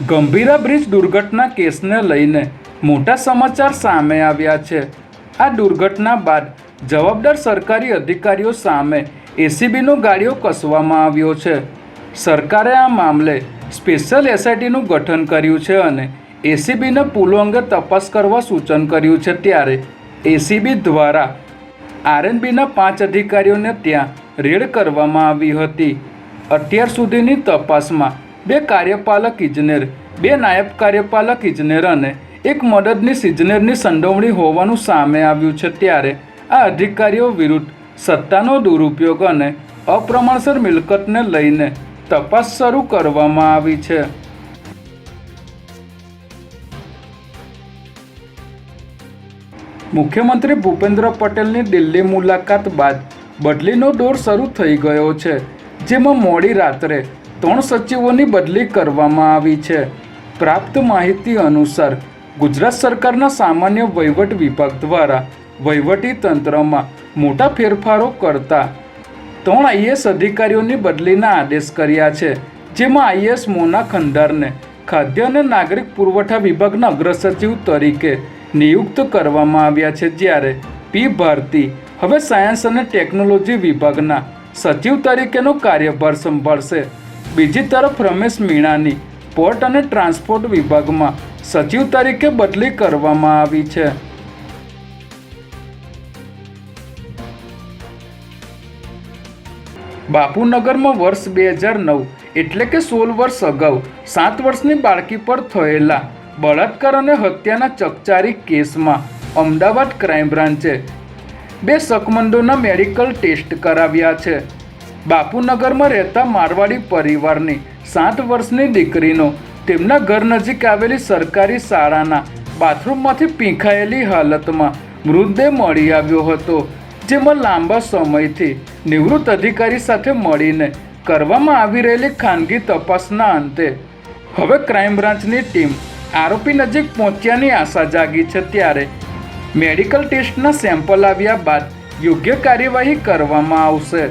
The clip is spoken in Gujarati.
ગંભીરા બ્રિજ દુર્ઘટના કેસને લઈને મોટા સમાચાર સામે આવ્યા છે. આ દુર્ઘટના બાદ જવાબદાર સરકારી અધિકારીઓ સામે એસીબીનો ગાડીઓ કસવામાં આવ્યો છે. સરકારે આ મામલે સ્પેશિયલ એસઆઈટીનું ગઠન કર્યું છે અને એસીબીને પુલો અંગે તપાસ કરવા સૂચન કર્યું છે ત્યારે એસીબી દ્વારા આરએનબીના પાંચ અધિકારીઓને ત્યાં રેડ કરવામાં આવી હતી. અત્યાર સુધીની તપાસમાં બે કાર્યપાલક ઇજનેર, બે નાયબ કાર્યપાલક ઇજનેર અને એક મદદનીશ ઇજનેરની સંડોવણી હોવાનું સામે આવ્યું છે ત્યારે આ અધિકારીઓ વિરુદ્ધ સત્તાનો દુરુપયોગ અને અપ્રમાણસર મિલકતને લઈને તપાસ શરૂ કરવામાં આવી છે. મુખ્યમંત્રી ભૂપેન્દ્ર પટેલની દિલ્હી મુલાકાત બાદ બદલીનો દોર શરૂ થઈ ગયો છે, જેમાં મોડી રાત્રે ત્રણ સચિવોની બદલી કરવામાં આવી છે. પ્રાપ્ત માહિતી અનુસાર, ગુજરાત સરકારના સામાન્ય વહીવટ વિભાગ દ્વારા વહીવટી તંત્રમાં મોટા ફેરફારો કરતા ત્રણ આઈએસ અધિકારીઓની બદલીના આદેશ કર્યા છે, જેમાં આઈએસ મોના ખંડારને ખાદ્ય અને નાગરિક પુરવઠા વિભાગના અગ્રસચિવ તરીકે નિયુક્ત કરવામાં આવ્યા છે. જ્યારે પી. ભારતી હવે સાયન્સ અને ટેકનોલોજી વિભાગના સચિવ તરીકેનો કાર્યભાર સંભાળશે. બીજી તરફ રમેશ મીણાની પોર્ટ અને ટ્રાન્સપોર્ટ વિભાગમાં સચિવ તરીકે બદલી કરવામાં આવી છે. બાપુનગરમાં વર્ષ બે હજાર નવ એટલે કે સોળ વર્ષ અગાઉ સાત વર્ષની બાળકી પર થયેલા બળાત્કાર અને હત્યાના ચકચારી કેસમાં અમદાવાદ ક્રાઇમ બ્રાન્ચે બે શકમંદોના મેડિકલ ટેસ્ટ કરાવ્યા છે. બાપુનગરમાં રહેતા મારવાડી પરિવારની સાત વર્ષની દીકરીનો તેમના ઘર નજીક આવેલી સરકારી શાળાના બાથરૂમમાંથી પીંખાયેલી હાલતમાં મૃતદેહ મળી આવ્યો હતો, જેમાં લાંબા સમયથી નિવૃત્ત અધિકારી સાથે મળીને કરવામાં આવી રહેલી ખાનગી તપાસના અંતે હવે ક્રાઇમ બ્રાન્ચની ટીમ આરોપી નજીક પહોંચ્યાની આશા જાગી છે ત્યારે મેડિકલ ટેસ્ટના સેમ્પલ આવ્યા બાદ યોગ્ય કાર્યવાહી કરવામાં આવશે.